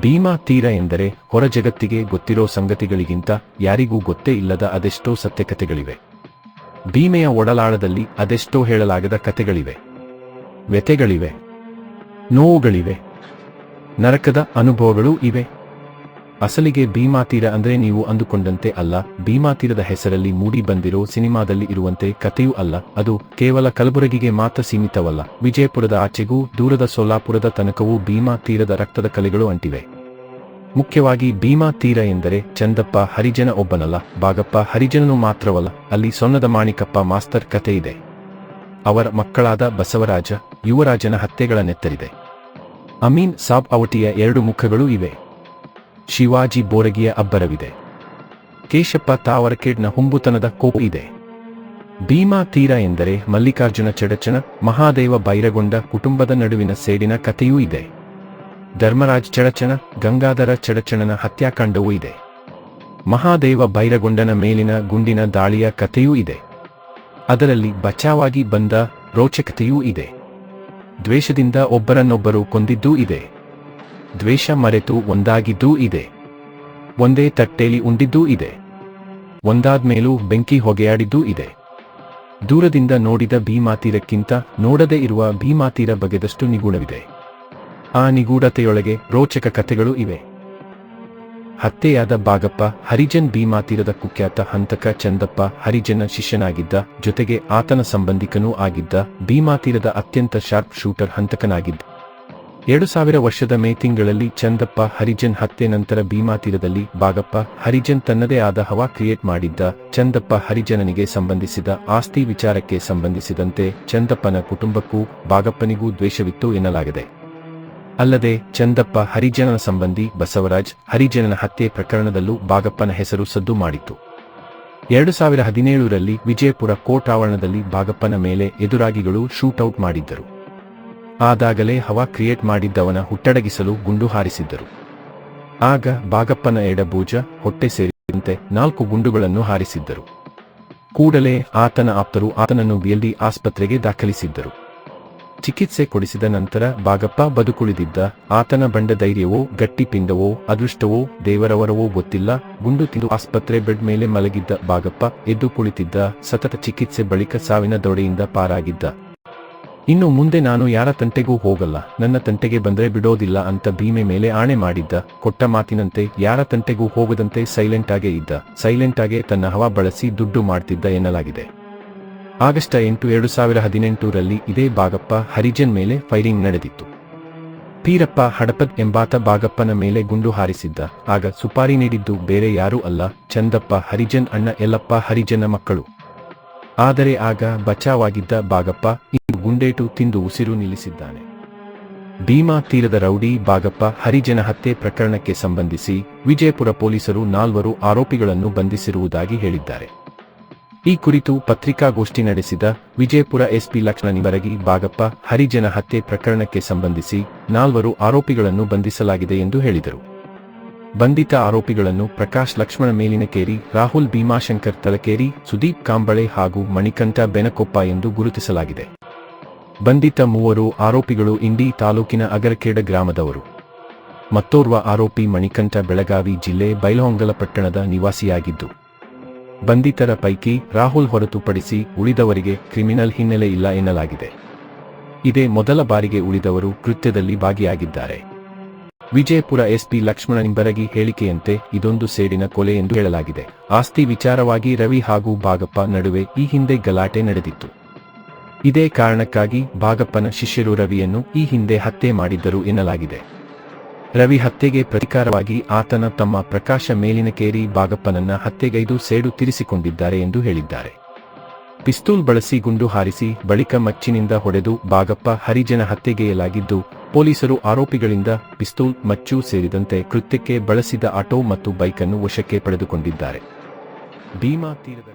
ಭೀಮಾ ತೀರ ಎಂದರೆ ಹೊರ ಜಗತ್ತಿಗೆ ಗೊತ್ತಿರೋ ಸಂಗತಿಗಳಿಗಿಂತ ಯಾರಿಗೂ ಗೊತ್ತೇ ಇಲ್ಲದ ಅದೆಷ್ಟೋ ಸತ್ಯಕಥೆಗಳಿವೆ. ಭೀಮೆಯ ಒಡಲಾಳದಲ್ಲಿ ಅದೆಷ್ಟೋ ಹೇಳಲಾಗದ ಕಥೆಗಳಿವೆ. ವ್ಯಥೆಗಳಿವೆ. ನೋವುಗಳಿವೆ. ನರಕದ ಅನುಭವಗಳೂ ಇವೆ. ಅಸಲಿಗೆ ಭೀಮಾ ತೀರ ಅಂದ್ರೆ ನೀವು ಅಂದುಕೊಂಡಂತೆ ಅಲ್ಲ, ಭೀಮಾ ತೀರದ ಹೆಸರಲ್ಲಿ ಮೂಡಿ ಬಂದಿರೋ ಸಿನಿಮಾದಲ್ಲಿ ಇರುವಂತೆ ಕಥೆಯೂ ಅಲ್ಲ, ಅದು ಕೇವಲ ಕಲಬುರಗಿಗೆ ಮಾತ್ರ ಸೀಮಿತವಲ್ಲ, ವಿಜಯಪುರದ ಆಚೆಗೂ ದೂರದ ಸೋಲಾಪುರದ ತನಕವೂ ಭೀಮಾ ತೀರದ ರಕ್ತದ ಕಲೆಗಳು ಅಂಟಿವೆ. ಮುಖ್ಯವಾಗಿ ಭೀಮಾ ತೀರ ಎಂದರೆ ಚಂದಪ್ಪ ಹರಿಜನ ಒಬ್ಬನಲ್ಲ ಬಾಗಪ್ಪ ಹರಿಜನನು ಮಾತ್ರವಲ್ಲ, ಅಲ್ಲಿ ಸೊನ್ನದ ಮಾಣಿಕಪ್ಪ ಮಾಸ್ತರ್ ಕತೆ ಇದೆ. ಅವರ ಮಕ್ಕಳಾದ ಬಸವರಾಜ, ಯುವರಾಜನ ಹತ್ಯೆಗಳ ನೆತ್ತರಿದೆ. ಅಮೀನ್ ಸಾಬ್ ಅವಟಿಯ ಎರಡು ಮುಖಗಳೂ ಇವೆ. ಶಿವಾಜಿ ಬೋರಗಿಯ ಅಬ್ಬರವಿದೆ. ಕೇಶಪ್ಪ ತಾವರಕೇಡ್ನ ಹುಂಬುತನದ ಕೋಪ ಇದೆ. ಭೀಮಾ ತೀರ ಎಂದರೆ ಮಲ್ಲಿಕಾರ್ಜುನ ಚಡಚಣ, ಮಹಾದೇವ ಬೈರಗೊಂಡ ಕುಟುಂಬದ ನಡುವಿನ ಸೇಡಿನ ಕಥೆಯೂ ಇದೆ. ಧರ್ಮರಾಜ್ ಚಡಚಣ, ಗಂಗಾಧರ ಚಡಚಣನ ಹತ್ಯಾಕಾಂಡವೂ ಇದೆ. ಮಹಾದೇವ ಬೈರಗೊಂಡನ ಮೇಲಿನ ಗುಂಡಿನ ದಾಳಿಯ ಕಥೆಯೂ ಇದೆ. ಅದರಲ್ಲಿ ಬಚಾವಾಗಿ ಬಂದ ರೋಚಕತೆಯೂ ಇದೆ. ದ್ವೇಷದಿಂದ ಒಬ್ಬರನ್ನೊಬ್ಬರು ಕೊಂದಿದ್ದೂ ಇದೆ. ದ್ವೇಷ ಮರೆತು ಒಂದಾಗಿದ್ದೂ ಇದೆ. ಒಂದೇ ತಟ್ಟೆಲಿ ಉಂಡಿದ್ದೂ ಇದೆ. ಒಂದಾದ್ಮೇಲೂ ಬೆಂಕಿ ಹೊಗೆಯಾಡಿದ್ದೂ ಇದೆ. ದೂರದಿಂದ ನೋಡಿದ ಭೀಮಾತೀರಕ್ಕಿಂತ ನೋಡದೇ ಇರುವ ಭೀಮಾತೀರ ಬಗೆದಷ್ಟು ನಿಗೂಢವಿದೆ. ಆ ನಿಗೂಢತೆಯೊಳಗೆ ರೋಚಕ ಕಥೆಗಳು ಇವೆ. ಹತ್ಯೆಯಾದ ಬಾಗಪ್ಪ, ಹರಿಜನ್ ಭೀಮಾತೀರದ ಕುಖ್ಯಾತ ಹಂತಕ ಚಂದಪ್ಪ, ಹರಿಜನ ಶಿಷ್ಯನಾಗಿದ್ದ, ಜೊತೆಗೆ ಆತನ ಸಂಬಂಧಿಕನೂ ಆಗಿದ್ದ ಭೀಮಾತೀರದ ಅತ್ಯಂತ ಶಾರ್ಪ್ ಶೂಟರ್ ಹಂತಕನಾಗಿದ್ದ ಎರಡು ಸಾವಿರ ವರ್ಷದ ಮೇ ತಿಂಗಳಲ್ಲಿ ಚಂದಪ್ಪ ಹರಿಜನ್ ಹತ್ಯೆ ನಂತರ ಭೀಮಾ ತೀರದಲ್ಲಿ ಬಾಗಪ್ಪ ಹರಿಜನ್ ತನ್ನದೇ ಆದ ಹವಾ ಕ್ರಿಯೇಟ್ ಮಾಡಿದ್ದ ಚಂದಪ್ಪ ಹರಿಜನನಿಗೆ ಸಂಬಂಧಿಸಿದ ಆಸ್ತಿ ವಿಚಾರಕ್ಕೆ ಸಂಬಂಧಿಸಿದಂತೆ ಚಂದಪ್ಪನ ಕುಟುಂಬಕ್ಕೂ ಬಾಗಪ್ಪನಿಗೂ ದ್ವೇಷವಿತ್ತು ಎನ್ನಲಾಗಿದೆ. ಅಲ್ಲದೆ ಚಂದಪ್ಪ ಹರಿಜನನ ಸಂಬಂಧಿ ಬಸವರಾಜ್ ಹರಿಜನನ ಹತ್ಯೆ ಪ್ರಕರಣದಲ್ಲೂ ಬಾಗಪ್ಪನ ಹೆಸರು ಸದ್ದು ಮಾಡಿತ್ತು. ಎರಡು ಸಾವಿರ ಹದಿನೇಳರಲ್ಲಿ ವಿಜಯಪುರ ಕೋರ್ಟ್ ಆವರಣದಲ್ಲಿ ಬಾಗಪ್ಪನ ಮೇಲೆ ಎದುರಾಗಿಗಳು ಶೂಟೌಟ್ ಮಾಡಿದ್ದರು. ಆದಾಗಲೇ ಹವಾ ಕ್ರಿಯೇಟ್ ಮಾಡಿದ್ದವನ ಹುಟ್ಟಡಗಿಸಲು ಗುಂಡು ಹಾರಿಸಿದ್ದರು. ಆಗ ಬಾಗಪ್ಪನ ಎಡಭೂಜ ಹೊಟ್ಟೆ ಸೇರಿದಂತೆ ನಾಲ್ಕು ಗುಂಡುಗಳನ್ನು ಹಾರಿಸಿದ್ದರು. ಕೂಡಲೇ ಆತನ ಆಪ್ತರು ಆತನನ್ನು ಬಿಎಲ್ಡಿ ಆಸ್ಪತ್ರೆಗೆ ದಾಖಲಿಸಿದ್ದರು. ಚಿಕಿತ್ಸೆ ಕೊಡಿಸಿದ ನಂತರ ಬಾಗಪ್ಪ ಬದುಕುಳಿದಿದ್ದ ಆತನ ಬಂಡ ಧೈರ್ಯವೋ ಗಟ್ಟಿಪಿಂಡವೋ ಅದೃಷ್ಟವೋ, ದೇವರವರವೋ ಗೊತ್ತಿಲ್ಲ. ಗುಂಡು ತಿಂದು ಆಸ್ಪತ್ರೆ ಬೆಡ್ ಮೇಲೆ ಮಲಗಿದ್ದ ಬಾಗಪ್ಪ ಎದ್ದು ಕುಳಿತಿದ್ದ ಸತತ ಚಿಕಿತ್ಸೆ ಬಳಿಕ ಸಾವಿನ ದೊಡೆಯಿಂದ ಪಾರಾಗಿದ್ದ. ಇನ್ನು ಮುಂದೆ ನಾನು ಯಾರ ತಂಟೆಗೂ ಹೋಗಲ್ಲ. ನನ್ನ ತಂಟೆಗೆ ಬಂದ್ರೆ ಬಿಡೋದಿಲ್ಲ ಅಂತ ಭೀಮೆ ಮೇಲೆ ಆಣೆ ಮಾಡಿದ್ದ. ಕೊಟ್ಟ ಮಾತಿನಂತೆ ಯಾರ ತಂಟೆಗೂ ಹೋಗದಂತೆ ಸೈಲೆಂಟ್ ಆಗೇ ಇದ್ದ. ಸೈಲೆಂಟ್ ಆಗೇ ತನ್ನ ಹವಾ ಬಳಸಿ ದುಡ್ಡು ಮಾಡ್ತಿದ್ದ ಎನ್ನಲಾಗಿದೆ. ಆಗಸ್ಟ್ ಎಂಟು, ಎರಡು ಸಾವಿರ ಹದಿನೆಂಟರಲ್ಲಿ ಇದೇ ಬಾಗಪ್ಪ ಹರಿಜನ್ ಮೇಲೆ ಫೈರಿಂಗ್ ನಡೆದಿತ್ತು. ಪೀರಪ್ಪ ಹಡಪದ್ ಎಂಬಾತ ಬಾಗಪ್ಪನ ಮೇಲೆ ಗುಂಡು ಹಾರಿಸಿದ್ದ. ಆಗ ಸುಪಾರಿ ನೀಡಿದ್ದು ಬೇರೆ ಯಾರೂ ಅಲ್ಲ. ಚಂದಪ್ಪ ಹರಿಜನ್ ಅಣ್ಣ ಎಲ್ಲಪ್ಪ ಹರಿಜನ ಮಕ್ಕಳು. ಆದರೆ ಆಗ ಬಚಾವಾಗಿದ್ದ ಬಾಗಪ್ಪ ಇಂದು ಗುಂಡೇಟು ತಿಂದು ಉಸಿರು ನಿಲ್ಲಿಸಿದ್ದಾನೆ. ಭೀಮಾ ತೀರದ ರೌಡಿ ಬಾಗಪ್ಪ ಹರಿಜನ ಹತ್ಯೆ ಪ್ರಕರಣಕ್ಕೆ ಸಂಬಂಧಿಸಿ ವಿಜಯಪುರ ಪೊಲೀಸರು ನಾಲ್ವರು ಆರೋಪಿಗಳನ್ನು ಬಂಧಿಸಿರುವುದಾಗಿ ಹೇಳಿದ್ದಾರೆ. ಈ ಕುರಿತು ಪತ್ರಿಕಾಗೋಷ್ಠಿ ನಡೆಸಿದ ವಿಜಯಪುರ ಎಸ್ಪಿ ಲಕ್ಷ್ಮಣ ನಿವರಗಿ ಬಾಗಪ್ಪ ಹರಿಜನ ಹತ್ಯೆ ಪ್ರಕರಣಕ್ಕೆ ಸಂಬಂಧಿಸಿ ನಾಲ್ವರು ಆರೋಪಿಗಳನ್ನು ಬಂಧಿಸಲಾಗಿದೆ ಎಂದು ಹೇಳಿದರು. ಬಂಧಿತ ಆರೋಪಿಗಳನ್ನು ಪ್ರಕಾಶ್ ಲಕ್ಷ್ಮಣ ಮೇಲಿನಕೇರಿ ರಾಹುಲ್ ಭೀಮಾಶಂಕರ್ ತಲಕೇರಿ, ಸುದೀಪ್ ಕಾಂಬಳೆ ಹಾಗೂ ಮಣಿಕಂಠ ಬೆನಕೊಪ್ಪ ಎಂದು ಗುರುತಿಸಲಾಗಿದೆ. ಬಂಧಿತ ಮೂವರು ಆರೋಪಿಗಳು ಇಂಡಿ ತಾಲೂಕಿನ ಅಗರಖೇಡ ಗ್ರಾಮದವರು. ಮತ್ತೋರ್ವ ಆರೋಪಿ ಮಣಿಕಂಠ ಬೆಳಗಾವಿ ಜಿಲ್ಲೆ ಬೈಲಹೊಂಗಲ ಪಟ್ಟಣದ ನಿವಾಸಿಯಾಗಿದ್ದು, ಬಂಧಿತರ ಪೈಕಿ ರಾಹುಲ್ ಹೊರತುಪಡಿಸಿ ಉಳಿದವರಿಗೆ ಕ್ರಿಮಿನಲ್ ಹಿನ್ನೆಲೆ ಇಲ್ಲ ಎನ್ನಲಾಗಿದೆ. ಇದೇ ಮೊದಲ ಬಾರಿಗೆ ಉಳಿದವರು ಕೃತ್ಯದಲ್ಲಿ ಭಾಗಿಯಾಗಿದ್ದಾರೆ. ವಿಜಯಪುರ ಎಸ್ಪಿ ಲಕ್ಷ್ಮಣ ನಿಂಬರಗಿ ಹೇಳಿಕೆಯಂತೆ ಇದೊಂದು ಸೇಡಿನ ಕೊಲೆ ಎಂದು ಹೇಳಲಾಗಿದೆ. ಆಸ್ತಿ ವಿಚಾರವಾಗಿ ರವಿ ಹಾಗೂ ಭಾಗಪ್ಪ ನಡುವೆ ಈ ಹಿಂದೆ ಗಲಾಟೆ ನಡೆದಿತ್ತು. ಇದೇ ಕಾರಣಕ್ಕಾಗಿ ಭಾಗಪ್ಪನ ಶಿಷ್ಯರು ರವಿಯನ್ನು ಈ ಹಿಂದೆ ಹತ್ಯೆ ಮಾಡಿದ್ದರು ಎನ್ನಲಾಗಿದೆ. ರವಿ ಹತ್ಯೆಗೆ ಪ್ರತಿಕಾರವಾಗಿ ಆತನ ತಮ್ಮ ಪ್ರಕಾಶ ಮೇಲಿನ ಕೇರಿ ಭಾಗಪ್ಪನನ್ನ ಹತ್ಯೆಗೈದು ಸೇಡು ತೀರಿಸಿಕೊಂಡಿದ್ದಾರೆ ಎಂದು ಹೇಳಿದ್ದಾರೆ. ಪಿಸ್ತೂಲ್ ಬಳಸಿ ಗುಂಡು ಹಾರಿಸಿ ಬಳಿಕ ಮಚ್ಚಿನಿಂದ ಹೊಡೆದು ಬಾಗಪ್ಪ ಹರಿಜನ ಹತ್ಯೆಗೆಯಲಾಗಿದ್ದು, ಪೊಲೀಸರು ಆರೋಪಿಗಳಿಂದ ಪಿಸ್ತೂಲ್, ಮಚ್ಚು ಸೇರಿದಂತೆ ಕೃತ್ಯಕ್ಕೆ ಬಳಸಿದ ಆಟೋ ಮತ್ತು ಬೈಕನ್ನು ವಶಕ್ಕೆ ಪಡೆದುಕೊಂಡಿದ್ದಾರೆ. ಭೀಮಾ ತೀರದ